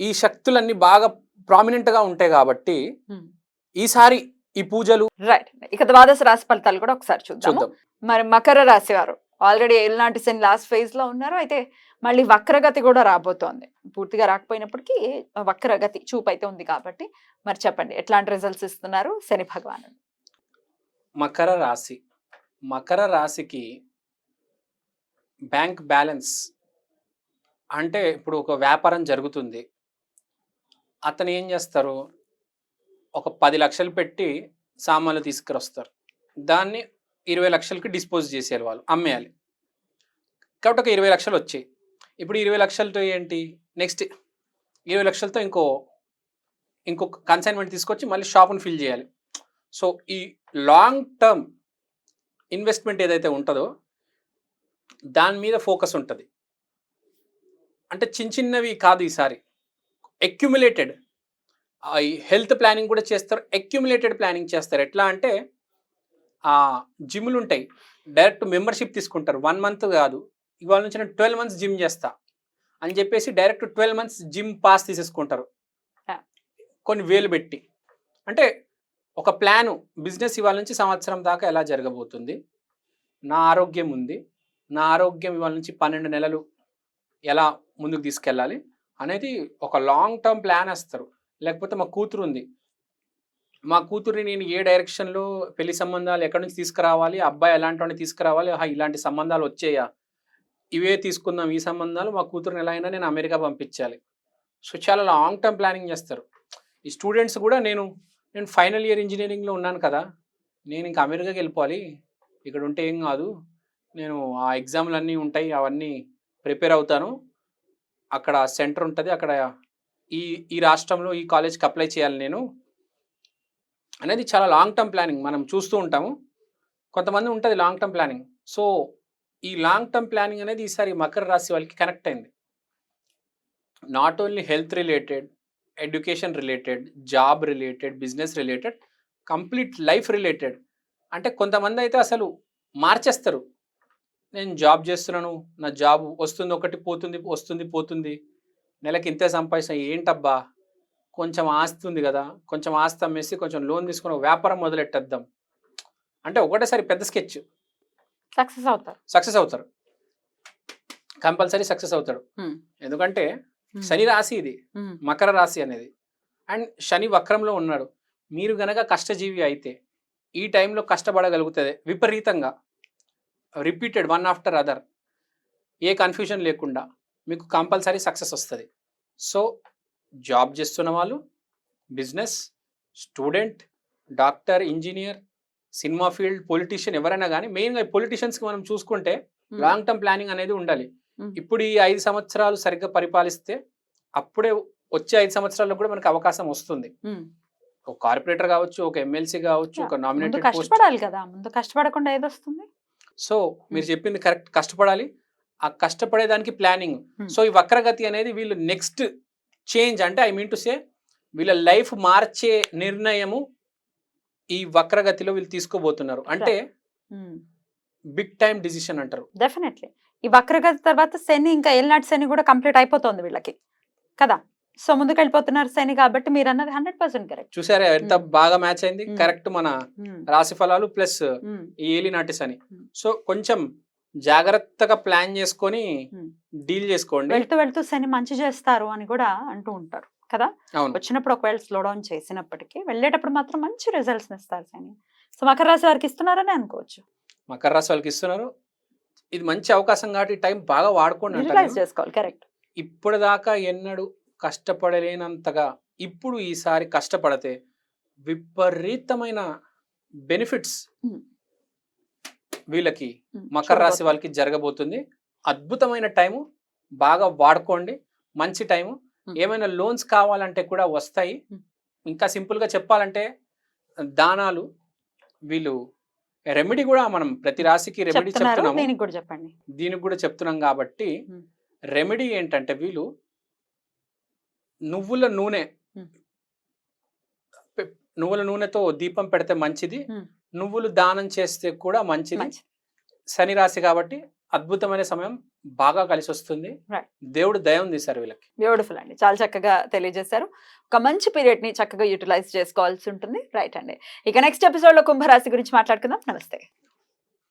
ఈ శక్తులన్నీ బాగా ప్రామినెంట్గా ఉంటాయి కాబట్టి. ఈసారి ఈ పూజలు రైట్. ఇక ద్వాదశ రాశి ఫలితాలు కూడా ఒకసారి చూద్దాం చూద్దాం. మరి మకర రాశి వారు ఆల్రెడీ ఎలాంటి శని లాస్ట్ ఫేజ్లో ఉన్నారు అయితే మళ్ళీ వక్రగతి కూడా రాబోతోంది. పూర్తిగా రాకపోయినప్పటికీ వక్రగతి చూపు అయితే ఉంది కాబట్టి మరి చెప్పండి ఎట్లాంటి రిజల్ట్స్ ఇస్తున్నారు శని భగవాను మకర రాశి మకర రాశికి బ్యాంక్ బ్యాలెన్స్ అంటే ఇప్పుడు ఒక వ్యాపారం జరుగుతుంది. అతను ఏం చేస్తారు? ఒక పది లక్షలు పెట్టి సామాన్లు తీసుకురొస్తారు. దాన్ని ఇరవై లక్షలకి డిస్పోజ్ చేసేయాలి వాళ్ళు అమ్మేయాలి. కాబట్టి ఒక ఇరవై లక్షలు వచ్చాయి. ఇప్పుడు ఇరవై లక్షలతో ఏంటి? నెక్స్ట్ ఇరవై లక్షలతో ఇంకో ఇంకొక కన్సైన్మెంట్ తీసుకొచ్చి మళ్ళీ షాప్ని ఫిల్ చేయాలి. సో ఈ లాంగ్ టర్మ్ ఇన్వెస్ట్మెంట్ ఏదైతే ఉంటుందో దాని మీద ఫోకస్ ఉంటుంది. అంటే చిన్న చిన్నవి కాదు ఈసారి. అక్యుములేటెడ్ ఈ హెల్త్ ప్లానింగ్ కూడా చేస్తారు అక్యుములేటెడ్ ప్లానింగ్ చేస్తారు. ఎట్లా అంటే ఆ జిమ్లు ఉంటాయి. డైరెక్ట్ మెంబర్షిప్ తీసుకుంటారు. వన్ మంత్ కాదు. ఇవాళ నుంచి నేను ట్వెల్వ్ మంత్స్ జిమ్ చేస్తా అని చెప్పేసి direct twelve months gym pass తీసేసుకుంటారు. కొన్ని వేలు పెట్టి. అంటే ఒక ప్లాను బిజినెస్ ఇవాళ నుంచి సంవత్సరం దాకా ఎలా జరగబోతుంది? నా ఆరోగ్యం ఉంది. నా ఆరోగ్యం ఇవాళ నుంచి పన్నెండు నెలలు ఎలా ముందుకు తీసుకెళ్ళాలి? అనేది ఒక లాంగ్ టర్మ్ ప్లాన్ వేస్తారు లేకపోతే మా కూతురు ఉంది. మా కూతుర్ని నేను ఏ డైరెక్షన్లో పెళ్ళి సంబంధాలు ఎక్కడి నుంచి తీసుకురావాలి అబ్బాయి ఎలాంటి వాడిని తీసుకురావాలి ఇలాంటి సంబంధాలు వచ్చాయా? ఇవే తీసుకుందాం ఈ సంబంధాలు మా కూతురుని ఎలా అయినా నేను అమెరికా పంపించాలి. సో చాలా లాంగ్ టర్మ్ ప్లానింగ్ చేస్తారు. ఈ స్టూడెంట్స్ కూడా నేను నేను ఫైనల్ ఇయర్ ఇంజనీరింగ్లో ఉన్నాను కదా. నేను ఇంకా అమెరికాకి వెళ్ళిపోవాలి. ఇక్కడ ఉంటే ఏం కాదు. నేను ఆ ఎగ్జామ్లు అన్నీ ఉంటాయి అవన్నీ ప్రిపేర్ అవుతాను. అక్కడ సెంటర్ ఉంటుంది. అక్కడ ఈ ఈ రాష్ట్రంలో ఈ కాలేజ్కి అప్లై చేయాలి నేను అనేది చాలా లాంగ్ టర్మ్ ప్లానింగ్. మనం చూస్తూ ఉంటాము. కొంతమంది ఉంటుంది లాంగ్ టర్మ్ ప్లానింగ్. సో ఈ లాంగ్ టర్మ్ ప్లానింగ్ అనేది ఈసారి మకర రాశి వాళ్ళకి కనెక్ట్ అయింది. Not only health related education related job related business related complete life related. అంటే కొంతమంది అయితే అసలు మార్చేస్తారు. నేను జాబ్ చేస్తున్నాను నా జాబ్ వస్తుంది ఒకటి పోతుంది వస్తుంది పోతుంది. నెలకి ఇంతే సంపాదించిన ఏంటబ్బా? కొంచెం ఆస్తి ఉంది కదా? కొంచెం ఆస్తి అమ్మేసి కొంచెం లోన్ తీసుకొని ఒక వ్యాపారం మొదలెట్టేద్దాం. అంటే ఒకటేసారి పెద్ద స్కెచ్. సక్సెస్ అవుతారు. సక్సెస్ అవుతారు. కంపల్సరీ సక్సెస్ అవుతాడు. ఎందుకంటే. శని రాశి ఇది. మకర రాశి అనేది. అండ్ శని వక్రంలో ఉన్నాడు. మీరు గనక కష్టజీవి అయితే ఈ టైంలో కష్టపడగలుగుతుంది విపరీతంగా. రిపీటెడ్ వన్ ఆఫ్టర్ అదర్ ఏ కన్ఫ్యూజన్ లేకుండా మీకు కంపల్సరీ సక్సెస్ వస్తుంది. సో జాబ్ చేస్తున్న వాళ్ళు business student doctor engineer cinema field politician ఎవరైనా కానీ మెయిన్గా పొలిటీషియన్స్కి మనం చూసుకుంటే. లాంగ్ టర్మ్ ప్లానింగ్ అనేది ఉండాలి. మ్మ్. ఇప్పుడు ఈ ఐదు సంవత్సరాలు సరిగ్గా పరిపాలిస్తే అప్పుడే వచ్చే ఐదు సంవత్సరాల్లో కూడా మనకు అవకాశం వస్తుంది. ఉమ్. ఒక కార్పొరేటర్ కావచ్చు ఒక ఎమ్మెల్సీ కావచ్చు ఒక నామినేటెడ్ కష్టపడాలి కదా. ముందు కష్టపడకుండా ఏది వస్తుంది సో మీరు చెప్పింది కరెక్ట్. కష్టపడాలి. ఆ కష్టపడేదానికి ప్లానింగ్. సో ఈ వక్రగతి అనేది వీళ్ళు నెక్స్ట్ చేంజ్ అంటే ఐ మీన్ టు సే వీళ్ళ లైఫ్ మార్చే నిర్ణయము ఈ వక్రగతిలో వీళ్ళు తీసుకోబోతున్నారు. అంటే బిగ్ టైం డిసిషన్ అంటారు. డెఫినెట్లీ. ఈ వక్రగతి తర్వాత శని ఇంకా ఏలినాటి శని కూడా కంప్లీట్ అయిపోతుంది వీళ్ళకి. కదా? సో ముందుకు వెళ్ళిపోతున్నారు శని కాబట్టి మీరు అన్నది హండ్రెడ్ పర్సెంట్ కరెక్ట్. చూసారా ఎంత. బాగా మ్యాచ్ అయింది. కరెక్ట్ మన రాశి ఫలాలు ప్లస్ ఈ ఏలినాటి Hmm. సో కొంచెం జాగ్రత్తగా ప్లాన్ చేసుకొని. డీల్ చేసుకోండి. వెళ్తూ వెళ్తూ శని మంచి చేస్తారు అని కూడా అంటూ ఉంటారు కదా? వచ్చినప్పుడు ఒకవేళ స్లో డౌన్ చేసినప్పటికీ వెళ్ళేటప్పుడు మాత్రం మంచి రిజల్ట్స్ ఇస్తారు శని. సో మకర రాశి వారికి ఇస్తున్నారని అనుకోవచ్చు. మకర రాశి వాళ్ళకి ఇస్తున్నారు. ఇది మంచి అవకాశం కాబట్టి టైం బాగా వాడుకోండి. చేసుకోవాలి కరెక్ట్ ఇప్పుడు దాకా ఎన్నడు కష్టపడలేనంతగా ఇప్పుడు ఈసారి కష్టపడితే విపరీతమైన బెనిఫిట్స్. వీళ్ళకి మకర రాశి వాళ్ళకి జరగబోతుంది. అద్భుతమైన టైము. బాగా వాడుకోండి. మంచి టైము. ఏమైనా లోన్స్ కావాలంటే కూడా వస్తాయి. ఇంకా simple గా చెప్పాలంటే దానాలు వీళ్ళు రెమెడీ కూడా మనం ప్రతి రాశికి రెమెడీ చెప్తున్నాము. దీనికి కూడా చెప్పండి. దీనికి కూడా చెప్తున్నాం కాబట్టి. రెమెడీ ఏంటంటే వీళ్ళు నువ్వుల నూనె. నువ్వుల నూనెతో దీపం పెడితే మంచిది. నువ్వులు దానం చేస్తే కూడా మంచిది. మంచి శని రాశి కాబట్టి అద్భుతమైన సమయం బాగా కలిసి వస్తుంది. దేవుడు దయం తీశారు వీళ్ళకి. బ్యూటిఫుల్ అండి. చాలా చక్కగా తెలియజేశారు. ఒక మంచి పీరియడ్ని చక్కగా యూటిలైజ్ చేసుకోవాల్సి ఉంటుంది. రైట్ అండి. ఇక నెక్స్ట్ ఎపిసోడ్లో కుంభరాశి గురించి మాట్లాడుకుందాం. నమస్తే.